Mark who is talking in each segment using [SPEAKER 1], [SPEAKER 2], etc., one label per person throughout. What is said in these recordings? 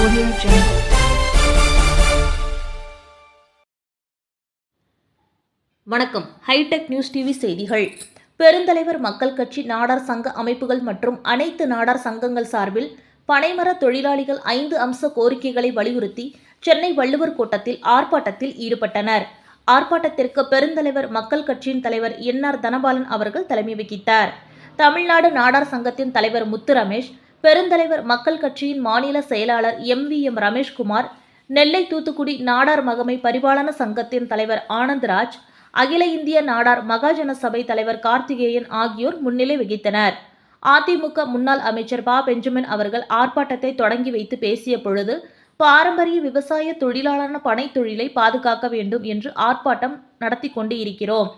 [SPEAKER 1] Audio Jungle.
[SPEAKER 2] வணக்கம் hitech news TV செய்திகள். பெருந்தலைவர் மக்கள் கட்சி நாடார் சங்க அமைப்புகள் மற்றும் அனைத்து நாடார் சங்கங்கள் சார்பில் பனைமர தொழிலாளிகள் ஐந்து அம்ச கோரிக்கைகளை வலியுறுத்தி சென்னை வள்ளுவர் கோட்டத்தில் ஆர்ப்பாட்டத்தில் ஈடுபட்டனர். ஆர்ப்பாட்டத்திற்கு பெருந்தலைவர் மக்கள் கட்சியின் தலைவர் என் ஆர் தனபாலன் அவர்கள் தலைமை வகித்தார். தமிழ்நாடு நாடார் சங்கத்தின் தலைவர் முத்து ரமேஷ் பெருந்தலைவர் மக்கள் கட்சியின் மாநில செயலாளர் M V M Rameshkumar Nellai Thoothukudi Nadar மகமை பரிபாலன சங்கத்தின் தலைவர் ஆனந்த்ராஜ் அகில இந்திய நாடார் மகாஜன சபை தலைவர் கார்த்திகேயன் ஆகியோர் முன்னிலை வகித்தனர். அதிமுக முன்னாள் அமைச்சர் பா பெஞ்சமின் அவர்கள் ஆர்ப்பாட்டத்தை தொடங்கி வைத்து பேசிய பொழுது பாரம்பரிய விவசாய தொழிலாளரான பனை தொழிலை பாதுகாக்க வேண்டும் என்று ஆர்ப்பாட்டம் நடத்தி கொண்டு இருக்கிறோம்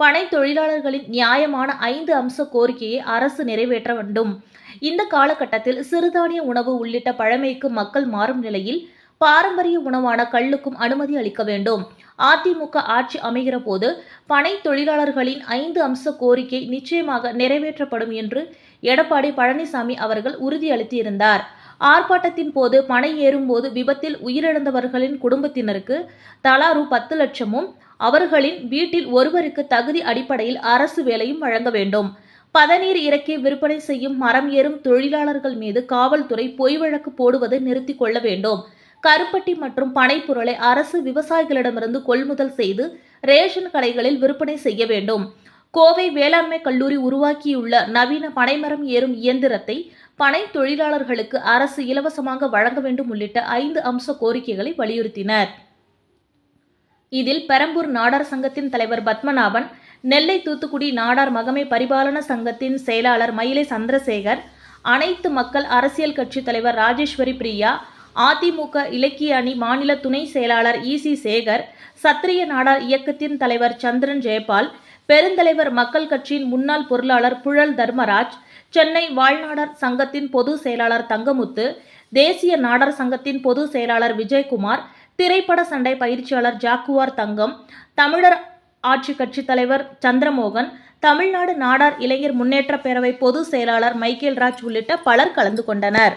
[SPEAKER 2] பனை தொழிலாளர்களின் நியாயமான ஐந்து அம்ச கோரிக்கையை அரசு நிறைவேற்ற வேண்டும். இந்த காலகட்டத்தில் சிறுதானிய உணவு உள்ளிட்ட பழமைக்கு மக்கள் மாறும் நிலையில் பாரம்பரிய உணவான கல்லுக்கும் அனுமதி அளிக்க வேண்டும். அதிமுக ஆட்சி அமைகிற போது பனை தொழிலாளர்களின் ஐந்து அம்ச கோரிக்கை நிச்சயமாக நிறைவேற்றப்படும் என்று எடப்பாடி பழனிசாமி அவர்கள் உறுதியளித்திருந்தார். ஆர்ப்பாட்டத்தின் போது பனை ஏறும்போது விபத்தில் உயிரிழந்தவர்களின் குடும்பத்தினருக்கு தலா ரூ பத்து லட்சமும் அவர்களின் வீட்டில் ஒருவருக்கு தகுதி அடிப்படையில் அரசு வேலையும் வழங்க வேண்டும். பதநீர் இறக்கி விற்பனை செய்யும் மரம் ஏறும் தொழிலாளர்கள் மீது காவல்துறை பொய் வழக்கு போடுவதை நிறுத்திக் கொள்ள வேண்டும். கருப்பட்டி மற்றும் பனைப்பொருளை அரசு விவசாயிகளிடமிருந்து கொள்முதல் செய்து ரேஷன் கடைகளில் விற்பனை செய்ய வேண்டும். கோவை வேளாண்மை கல்லூரி உருவாக்கியுள்ள நவீன பனைமரம் ஏறும் இயந்திரத்தை பனை தொழிலாளர்களுக்கு அரசு இலவசமாக வழங்க வேண்டும் உள்ளிட்ட ஐந்து அம்ச கோரிக்கைகளை வலியுறுத்தினர். இதில் பெரம்பூர் நாடார் சங்கத்தின் தலைவர் பத்மநாபன் நெல்லை தூத்துக்குடி நாடார் மகமை பரிபாலன சங்கத்தின் செயலாளர் மயிலை சந்திரசேகர் அனைத்து மக்கள் அரசியல் கட்சி தலைவர் ராஜேஸ்வரி பிரியா அதிமுக இலக்கிய அணி மாநில துணை செயலாளர் இசி சேகர் சத்திரிய நாடார் இயக்கத்தின் தலைவர் சந்திரன் ஜெயபால் பெருந்தலைவர் மக்கள் கட்சியின் முன்னாள் பொருளாளர் புழல் தர்மராஜ் சென்னை வாழ்நாடார் சங்கத்தின் பொது செயலாளர் தங்கமுத்து தேசிய நாடார் சங்கத்தின் பொது செயலாளர் விஜயகுமார் திரைப்பட சண்டை பயிற்சியாளர் ஜாக்குவார் தங்கம் தமிழர் ஆட்சி கட்சி தலைவர் சந்திரமோகன் தமிழ்நாடு நாடார் இளைஞர் முன்னேற்ற பேரவை பொதுச் செயலாளர் மைக்கேல் ராஜ் உள்ளிட்ட பலர் கலந்து கொண்டனர்.